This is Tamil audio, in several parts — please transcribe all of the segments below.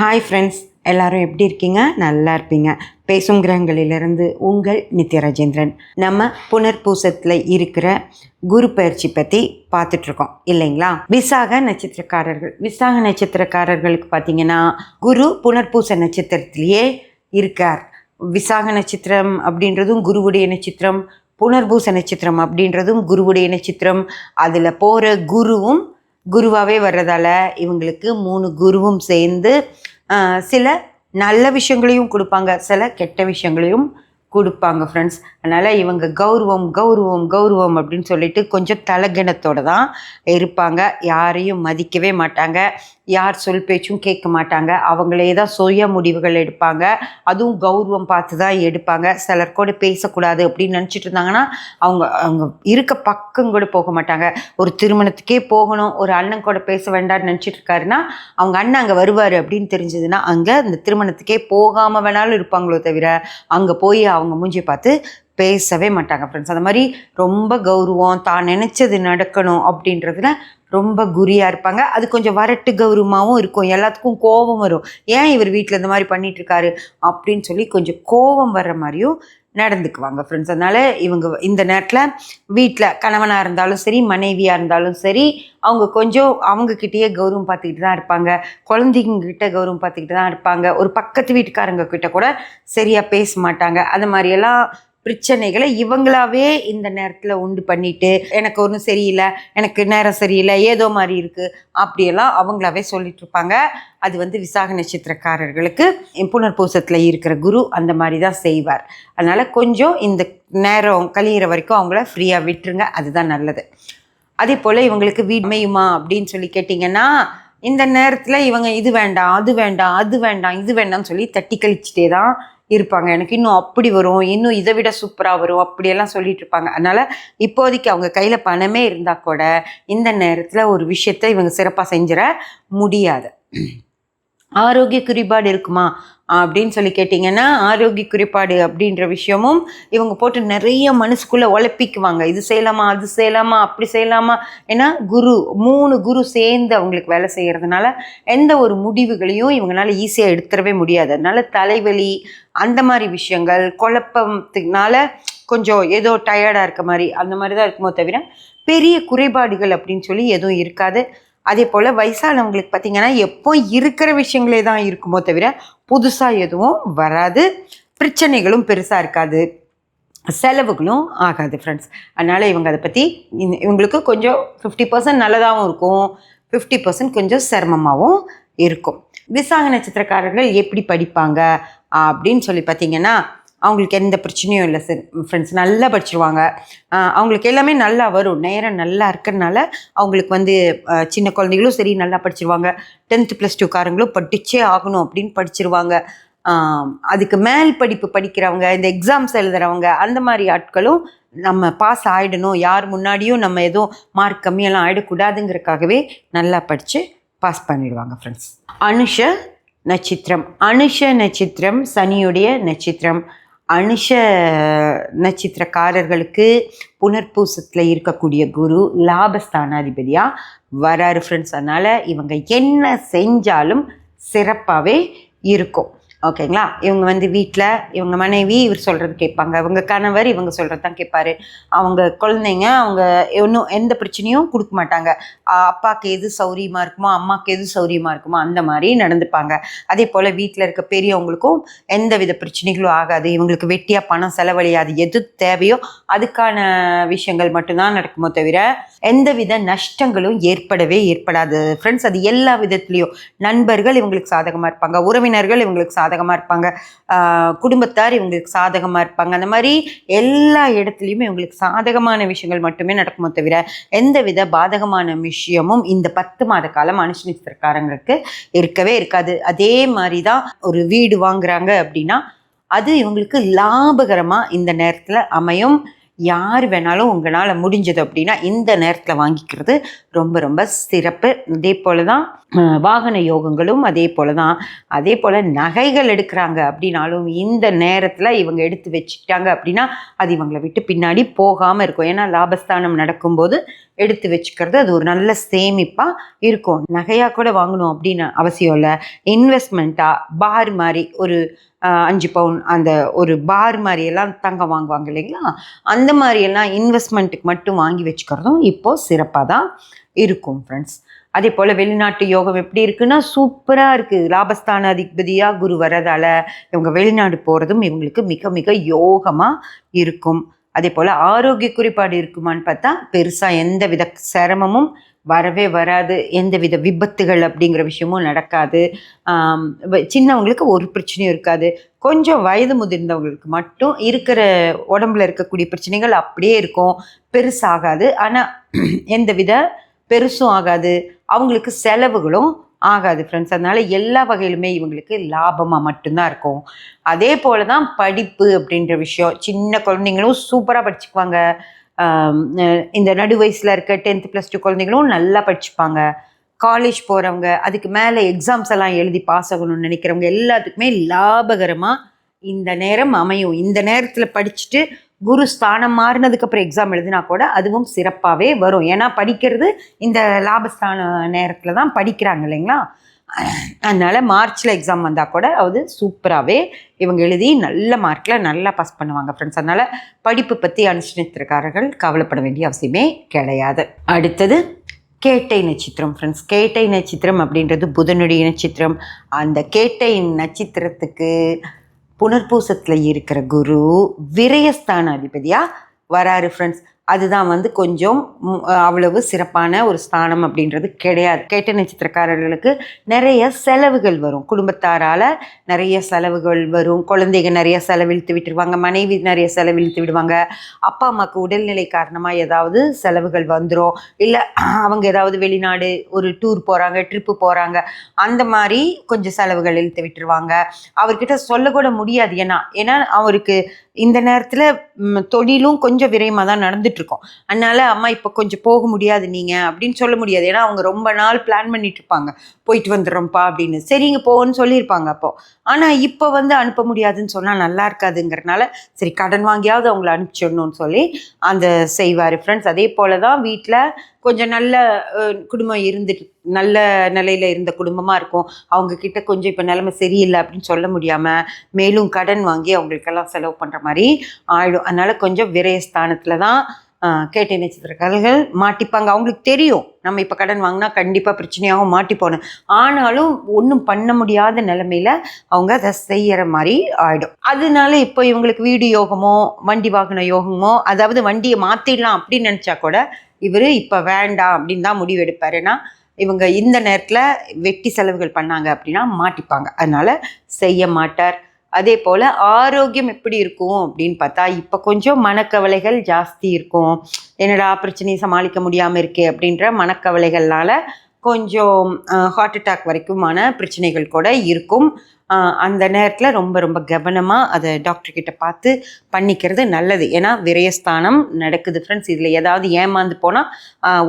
ஹாய் ஃப்ரெண்ட்ஸ் எல்லாரும் எப்படி இருக்கீங்க? நல்லா இருப்பீங்க. பேசும் கிரகங்களிலிருந்து உங்கள் நித்யராஜேந்திரன். நம்ம புனர்பூசத்தில் இருக்கிற குரு பயிற்சி பற்றி பார்த்துட்ருக்கோம். இல்லைங்களா? விசாக நட்சத்திரக்காரர்கள். விசாக நட்சத்திரக்காரர்களுக்கு பார்த்தீங்கன்னா குரு புனர்பூச நட்சத்திரத்திலேயே இருக்கார். விசாக நட்சத்திரம் அப்படின்றதும் குருவுடைய நட்சத்திரம். புனர்பூச நட்சத்திரம் அப்படின்றதும் குருவுடைய நட்சத்திரம். அதில் போகிற குருவும் குருவாகவே வர்றதால இவங்களுக்கு மூணு குருவும் சேர்ந்து சில நல்ல விஷயங்களையும் கொடுப்பாங்க. சில கெட்ட விஷயங்களையும் கொடுப்பாங்க ஃப்ரெண்ட்ஸ் அதனால் இவங்க கௌரவம் கௌரவம் கௌரவம் அப்படின்னு சொல்லிட்டு கொஞ்சம் தலகணத்தோட தான் இருப்பாங்க. யாரையும் மதிக்கவே மாட்டாங்க. யார் சொல் பேச்சும் கேட்க மாட்டாங்க. அவங்களே தான் சுய முடிவுகள் எடுப்பாங்க. அதுவும் கௌரவம் பார்த்து தான் எடுப்பாங்க. சிலர் கூட பேசக்கூடாது அப்படின்னு நினச்சிட்டு இருந்தாங்கன்னா அவங்க அவங்க இருக்க பக்கம் கூட போக மாட்டாங்க. ஒரு திருமணத்துக்கே போகணும் ஒரு அண்ணன் கூட பேச வேண்டாம்னு நினச்சிட்டு இருக்காருன்னா அவங்க அண்ணன் அங்கே வருவார் அப்படின்னு தெரிஞ்சதுன்னா அங்கே அந்த திருமணத்துக்கே போகாமல் வேணாலும் இருப்பாங்களோ தவிர அங்கே போய் அவங்க மூஞ்சி பார்த்து பேசவே மாட்டாங்க ஃப்ரெண்ட்ஸ் அந்த மாதிரி ரொம்ப கௌரவம் தான் நினச்சது நடக்கணும் அப்படின்றதுல ரொம்ப குறியாக இருப்பாங்க. அது கொஞ்சம் வரட்டு கௌரவமாகவும் இருக்கும். எல்லாத்துக்கும் கோபம் வரும். ஏன் இவர் வீட்டில் இந்த மாதிரி பண்ணிட்டு இருக்காரு அப்படின்னு சொல்லி கொஞ்சம் கோபம் வர்ற மாதிரியும் நடந்துக்குவாங்க ஃப்ரெண்ட்ஸ் அதனால் இவங்க இந்த நேரத்தில் வீட்டில் கணவனாக இருந்தாலும் சரி மனைவியாக இருந்தாலும் சரி அவங்க கொஞ்சம் அவங்கக்கிட்டேயே கௌரவம் பார்த்துக்கிட்டு தான் இருப்பாங்க. குழந்தைங்கக்கிட்ட கௌரவம் பார்த்துக்கிட்டு தான் இருப்பாங்க. ஒரு பக்கத்து வீட்டுக்காரங்க கிட்ட கூட சரியாக பேச மாட்டாங்க. அந்த மாதிரியெல்லாம் பிரச்சனைகளை இவங்களாவே இந்த நேரத்தில் உண்டு பண்ணிட்டு எனக்கு ஒன்றும் சரியில்லை எனக்கு நேரம் சரியில்லை ஏதோ மாதிரி இருக்குது அப்படியெல்லாம் அவங்களாவே சொல்லிட்டு இருப்பாங்க. அது வந்து விசாக நட்சத்திரக்காரர்களுக்கு புனர்பூசத்தில் இருக்கிற குரு அந்த மாதிரி தான் செய்வார். அதனால் கொஞ்சம் இந்த நேரம் கழியிற வரைக்கும் அவங்கள ஃப்ரீயாக விட்டுருங்க அதுதான் நல்லது. அதே போல் இவங்களுக்கு வீடுமையுமா அப்படின்னு சொல்லி கேட்டிங்கன்னா இந்த நேரத்தில் இவங்க இது வேண்டாம் அது வேண்டாம் அது வேண்டாம் இது வேண்டாம்னு சொல்லி தட்டி கழிச்சிட்டே தான் இருப்பாங்க. எனக்கு இன்னும் அப்படி வரும். இன்னும் இதை விட சூப்பராக வரும். அப்படியெல்லாம் சொல்லிட்டு இருப்பாங்க. அதனால் இப்போதைக்கு அவங்க கையில் பணமே இருந்தால் கூட இந்த நேரத்தில் ஒரு விஷயத்தை இவங்க சிறப்பாக செஞ்சிட முடியாது. ஆரோக்கிய குறைபாடு இருக்குமா? அப்படின்னு சொல்லி கேட்டிங்கன்னா ஆரோக்கிய குறைபாடு அப்படின்ற விஷயமும் இவங்க போட்டு நிறைய மனசுக்குள்ளே உழப்பிக்குவாங்க. இது செய்யலாமா அது செய்யலாமா அப்படி செய்யலாமா? ஏன்னா குரு மூணு குரு சேர்ந்து அவங்களுக்கு வேலை செய்கிறதுனால எந்த ஒரு முடிவுகளையும் இவங்களால ஈஸியாக எடுத்துடவே முடியாது. அதனால தலைவலி அந்த மாதிரி விஷயங்கள் குழப்பத்துனால கொஞ்சம் ஏதோ டயர்டாக இருக்க மாதிரி அந்த மாதிரி தான் இருக்குமோ தவிர பெரிய குறைபாடுகள் அப்படின்னு சொல்லி எதுவும் இருக்காது. அதே போல் வயசானவங்களுக்கு பார்த்தீங்கன்னா எப்போ இருக்கிற விஷயங்களே தான் இருக்குமோ தவிர புதுசாக எதுவும் வராது. பிரச்சனைகளும் பெருசாக இருக்காது. செலவுகளும் ஆகாது ஃப்ரெண்ட்ஸ் அதனால் இவங்க அதை பற்றி இவங்களுக்கு கொஞ்சம் ஃபிஃப்டி பர்சன்ட் நல்லதாகவும் இருக்கும். ஃபிஃப்டி பர்சன்ட் கொஞ்சம் சிரமமாகவும் இருக்கும். விசாக நட்சத்திரக்காரர்கள் எப்படி படிப்பாங்க? அப்படின்னு சொல்லி பார்த்தீங்கன்னா அவங்களுக்கு எந்த பிரச்சனையும் இல்லை. சார் ஃப்ரெண்ட்ஸ் நல்லா படிச்சிருவாங்க. அவங்களுக்கு எல்லாமே நல்லா வரும். நேரம் நல்லா இருக்கிறதுனால அவங்களுக்கு வந்து சின்ன குழந்தைகளும் சரி நல்லா படிச்சிருவாங்க. டென்த்து ப்ளஸ் டூ காரங்களும் படிச்சே ஆகணும் அப்படின்னு படிச்சிருவாங்க. அதுக்கு மேல் படிப்பு படிக்கிறவங்க இந்த எக்ஸாம்ஸ் எழுதுகிறவங்க அந்த மாதிரி ஆட்களும் நம்ம பாஸ் ஆகிடணும் யார் முன்னாடியும் நம்ம எதுவும் மார்க் கம்மியெல்லாம் ஆகிடக்கூடாதுங்கிறதுக்காகவே நல்லா படித்து பாஸ் பண்ணிடுவாங்க ஃப்ரெண்ட்ஸ் அனுஷ நட்சத்திரம். அனுஷ நட்சத்திரம் சனியுடைய நட்சத்திரம். அனுஷ நட்சத்திரக்காரர்களுக்கு புனர்பூசத்தில் இருக்கக்கூடிய குரு லாபஸ்தானாதிபதியாக வராரு ஃப்ரெண்ட்ஸ் அதனால் இவங்க என்ன செஞ்சாலும் சிறப்பாகவே இருக்கும். ஓகேங்களா? இவங்க வந்து வீட்டில் இவங்க மனைவி இவர் சொல்கிறது கேட்பாங்க. இவங்க கணவர் இவங்க சொல்கிறது தான் கேட்பாரு. அவங்க குழந்தைங்க அவங்க ஒன்றும் எந்த பிரச்சனையும் கொடுக்க மாட்டாங்க. அப்பாவுக்கு எது சௌரியமாக இருக்குமோ அம்மாவுக்கு எது சௌரியமாக இருக்குமோ அந்த மாதிரி நடந்துப்பாங்க. அதே போல் வீட்டில் இருக்க பெரியவங்களுக்கும் எந்த வித பிரச்சனைகளும் ஆகாது. இவங்களுக்கு வெட்டியாக பணம் செலவழியாது. எது தேவையோ அதுக்கான விஷயங்கள் மட்டும்தான் நடக்குமோ தவிர எந்த வித நஷ்டங்களும் ஏற்படவே ஏற்படாது. ஃப்ரெண்ட்ஸ் அது எல்லா விதத்துலேயும். நண்பர்கள் இவங்களுக்கு சாதகமாக இருப்பாங்க. உறவினர்கள் இவங்களுக்கு சாதகமாக இருப்பாங்க. குடும்பத்தார் இவங்களுக்கு சாதகமாக இருப்பாங்க. அந்த மாதிரி எல்லா இடத்துலையுமே இவங்களுக்கு சாதகமான விஷயங்கள் மட்டுமே நடக்குமோ தவிர எந்தவித பாதகமான விஷயமும் இந்த பத்து மாத காலம் அனுஷ்டித்திருக்காரங்களுக்கு இருக்கவே இருக்காது. அதே மாதிரி தான் ஒரு வீடு வாங்குறாங்க அப்படின்னா அது இவங்களுக்கு லாபகரமாக இந்த நேரத்தில் அமையும். யார் வேணாலும் உங்களால் முடிஞ்சது அப்படின்னா இந்த நேரத்தில் வாங்கிக்கிறது ரொம்ப ரொம்ப சிறப்பு. அதே போல் தான் வாகன யோகங்களும் அதே போல் தான் அதே போல் நகைகள் எடுக்கிறாங்க அப்படின்னாலும் இந்த நேரத்தில் இவங்க எடுத்து வச்சுக்கிட்டாங்க அப்படின்னா அது இவங்களை விட்டு பின்னாடி போகாமல் இருக்கும். ஏன்னா லாபஸ்தானம் நடக்கும்போது எடுத்து வச்சுக்கிறது. அது ஒரு நல்ல சேமிப்பாக இருக்கும். நகையாக கூட வாங்கணும் அப்படின்னு அவசியம் இல்லை. இன்வெஸ்ட்மெண்ட்டாக பார் மாதிரி ஒரு அஞ்சு பவுன் அந்த ஒரு பார் மாதிரி எல்லாம் தங்கம் வாங்குவாங்க இல்லைங்களா? அந்த மாதிரியெல்லாம் இன்வெஸ்ட்மெண்ட்டுக்கு மட்டும் வாங்கி வச்சுக்கிறதும் இப்போது சிறப்பாக தான் இருக்கும் ஃப்ரெண்ட்ஸ் அதே போல் வெளிநாட்டு யோகம் எப்படி இருக்குன்னா சூப்பராக இருக்குது லாபஸ்தான அதிபதியாக குரு வரதால இவங்க வெளிநாடு போகிறதும் இவங்களுக்கு மிக மிக யோகமாக இருக்கும். அதே போல் ஆரோக்கிய குறைபாடு இருக்குமான்னு பார்த்தா பெருசாக எந்த வித சிரமமும் வரவே வராது. எந்த வித விபத்துகள் அப்படிங்கிற விஷயமும் நடக்காது. வ- சின்னவங்களுக்கு ஒரு பிரச்சனையும் இருக்காது. கொஞ்சம் வயது முதிர்ந்தவங்களுக்கு மட்டும் இருக்கிற உடம்புல இருக்கக்கூடிய பிரச்சனைகள் அப்படியே இருக்கும். பெருசாகாது. ஆனால் எந்த வித பெருசும் ஆகாது. அவங்களுக்கு செலவுகளும் ஆகாது ஃப்ரெண்ட்ஸ் அதனால எல்லா வகையிலுமே இவங்களுக்கு லாபமாக மட்டும்தான் இருக்கும். அதே போல தான் படிப்பு அப்படின்ற விஷயம். சின்ன குழந்தைங்களும் சூப்பராக படிச்சுக்குவாங்க. இந்த நடு வயசில் இருக்க டென்த் ப்ளஸ் டூ குழந்தைங்களும் நல்லா படிச்சுப்பாங்க. காலேஜ் போகிறவங்க அதுக்கு மேலே எக்ஸாம்ஸ் எல்லாம் எழுதி பாஸ் ஆகணும்னு நினைக்கிறவங்க எல்லாத்துக்குமே லாபகரமாக இந்த நேரம் அமையும். இந்த நேரத்தில் படிச்சுட்டு குரு ஸ்தானம் மாறினதுக்கு அப்புறம் எக்ஸாம் எழுதினா கூட அதுவும் சிறப்பாகவே வரும். ஏன்னா படிக்கிறது இந்த லாபஸ்தான நேரத்தில் தான் படிக்கிறாங்க இல்லைங்களா? அதனால் மார்ச்சில் எக்ஸாம் வந்தால் கூட அது சூப்பராகவே இவங்க எழுதி நல்ல மார்க்கில் நல்லா பாஸ் பண்ணுவாங்க ஃப்ரெண்ட்ஸ் அதனால் படிப்பு பற்றி அனுஷ்டித்திருக்காரர்கள் கவலைப்பட வேண்டிய அவசியமே கிடையாது. அடுத்தது கேட்டை நட்சத்திரம் ஃப்ரெண்ட்ஸ் கேட்டை நட்சத்திரம் அப்படின்றது புதனுடைய நட்சத்திரம். அந்த கேட்டை நட்சத்திரத்துக்கு புனர்பூசத்தில் இருக்கிற குரு விரயஸ்தான அதிபதியாக வராரு ஃப்ரெண்ட்ஸ் அதுதான் வந்து கொஞ்சம் அவ்வளவு சிறப்பான ஒரு ஸ்தானம் அப்படின்றது கிடையாது. கேட்ட நட்சத்திரக்காரர்களுக்கு நிறைய செலவுகள் வரும். குடும்பத்தாரால் நிறைய செலவுகள் வரும். குழந்தைங்க நிறைய செலவிழுத்து விட்டுருவாங்க. மனைவி நிறைய செலவிழுத்து விடுவாங்க. அப்பா அம்மாவுக்கு உடல்நிலை காரணமாக ஏதாவது செலவுகள் வந்துடும் இல்லை அவங்க ஏதாவது வெளிநாடு ஒரு டூர் போகிறாங்க ட்ரிப்பு போகிறாங்க அந்த மாதிரி கொஞ்சம் செலவுகள் இழுத்து விட்டுருவாங்க. அவர்கிட்ட சொல்லக்கூட முடியாது. ஏன்னா ஏன்னா அவருக்கு இந்த நேரத்தில் தொழிலும் கொஞ்சம் விரயமாக தான் நடந்துட்டு இருக்கும் அதனால அம்மா இப்போ கொஞ்சம் போக முடியாது நீங்கள் அப்படின்னு சொல்ல முடியாது. ஏன்னா அவங்க ரொம்ப நாள் பிளான் பண்ணிட்டு இருப்பாங்க போயிட்டு வந்துடுறோம்ப்பா அப்படின்னு. சரிங்க போகன்னு சொல்லியிருப்பாங்க அப்போ. ஆனால் இப்போ வந்து அனுப்ப முடியாதுன்னு சொன்னால் நல்லா இருக்காதுங்கிறனால சரி கடன் வாங்கியாவது அவங்கள அனுப்பிச்சிடணும்னு சொல்லி அந்த செய்வார் ஃப்ரெண்ட்ஸ் அதே போல தான் வீட்டில் கொஞ்சம் நல்ல குடும்பம் இருந்துட்டு நல்ல நிலையில் இருந்த குடும்பமாக இருக்கும். அவங்க கிட்ட கொஞ்சம் இப்போ நிலைமை சரியில்லை அப்படின்னு சொல்ல முடியாமல் மேலும் கடன் வாங்கி அவங்களுக்கெல்லாம் செலவு பண்ணுற மாதிரி ஆயிடும். அதனால கொஞ்சம் விரயஸ்தானத்தில் தான் கேட்டை நட்சத்திரக்காரர்கள் மாட்டிப்பாங்க. அவங்களுக்கு தெரியும். நம்ம இப்போ கடன் வாங்கினா கண்டிப்பாக பிரச்சனையாகவும் மாட்டிப்போணும் ஆனாலும் ஒன்றும் பண்ண முடியாத நிலமையில அவங்க அதை செய்கிற மாதிரி ஆகிடும் அதனால இப்போ இவங்களுக்கு வீடு யோகமோ வண்டி வாகன யோகமோ அதாவது வண்டியை மாற்றிடலாம் அப்படின்னு நினச்சா கூட இவர் இப்போ வேண்டாம் அப்படின்னு தான் முடிவு எடுப்பார். ஏன்னா இவங்க இந்த நேரத்தில் வெட்டி செலவுகள் பண்ணாங்க அப்படின்னா மாட்டிப்பாங்க. அதனால் செய்ய மாட்டார். அதே போல் ஆரோக்கியம் எப்படி இருக்கும் அப்படின்னு பார்த்தா இப்போ கொஞ்சம் மனக்கவலைகள் ஜாஸ்தி இருக்கும். என்னடா பிரச்சனையை சமாளிக்க முடியாமல் இருக்கே அப்படின்ற மனக்கவலைகள்னால கொஞ்சம் ஹார்ட் அட்டாக் வரைக்குமான பிரச்சனைகள் கூட இருக்கும். அந்த நேரத்தில் ரொம்ப ரொம்ப கவனமாக அதை டாக்டர்கிட்ட பார்த்து பண்ணிக்கிறது நல்லது. ஏன்னா விரயஸ்தானம் நடக்குது ஃப்ரெண்ட்ஸ் இதில் ஏதாவது ஏமாந்து போனால்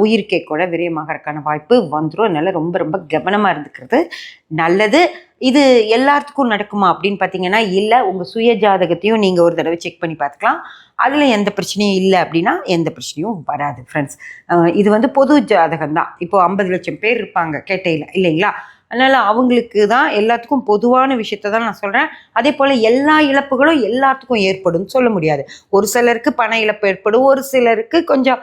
உயிருக்கே கூட விரயமாகறதுக்கான வாய்ப்பு வந்துடும் அதனால் ரொம்ப ரொம்ப கவனமாக இருந்துக்கிறது நல்லது. இது எல்லாத்துக்கும் நடக்குமா அப்படின்னு பார்த்தீங்கன்னா இல்லை. உங்கள் சுய ஜாதகத்தையும் நீங்கள் ஒரு தடவை செக் பண்ணி பார்த்துக்கலாம். அதில் எந்த பிரச்சனையும் இல்லை அப்படின்னா எந்த பிரச்சனையும் வராது ஃப்ரெண்ட்ஸ் இது வந்து பொது ஜாதகம் தான் இப்போது ஐம்பது லட்சம் பேர் இருப்பாங்க கேட்டையில். இல்லைங்களா? அதனால் அவங்களுக்கு தான் எல்லாத்துக்கும் பொதுவான விஷயத்த தான் நான் சொல்கிறேன் அதே போல் எல்லா இழப்புகளும் எல்லாத்துக்கும் ஏற்படும் சொல்ல முடியாது. ஒரு சிலருக்கு பண இழப்பு ஏற்படும். ஒரு சிலருக்கு கொஞ்சம்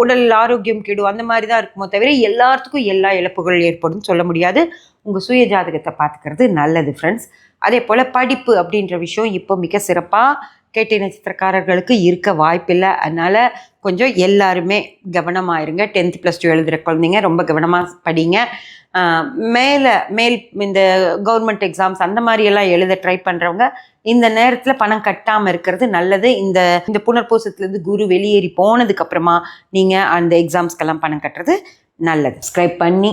உடல் ஆரோக்கியம் கெடும் அந்த மாதிரி தான் இருக்குமோ தவிர எல்லாத்துக்கும் எல்லா இழப்புகள் ஏற்படும் சொல்ல முடியாது. உங்கள் சுய ஜாதகத்தை பார்த்துக்கிறது நல்லது ஃப்ரெண்ட்ஸ் அதே போல் படிப்பு அப்படின்ற விஷயம் இப்போ மிக சிறப்பாக கேட்டை நட்சத்திரக்காரர்களுக்கு இருக்க வாய்ப்பில்லை. அதனால் கொஞ்சம் எல்லாருமே கவனமாக இருங்க டென்த் ப்ளஸ் டூ எழுதுகிற குழந்தைங்க ரொம்ப கவனமாக படிங்க. மேலே மேல் இந்த கவர்மெண்ட் எக்ஸாம்ஸ் அந்த மாதிரியெல்லாம் எழுத ட்ரை பண்ணுறவங்க இந்த நேரத்தில் பணம் கட்டாமல் இருக்கிறது நல்லது. இந்த இந்த புனர்பூசத்துலேருந்து குரு வெளியேறி போனதுக்கப்புறமா நீங்கள் அந்த எக்ஸாம்ஸ்க்கெல்லாம் பணம் கட்டுறது நல்லது. சப்ஸ்கிரைப் பண்ணி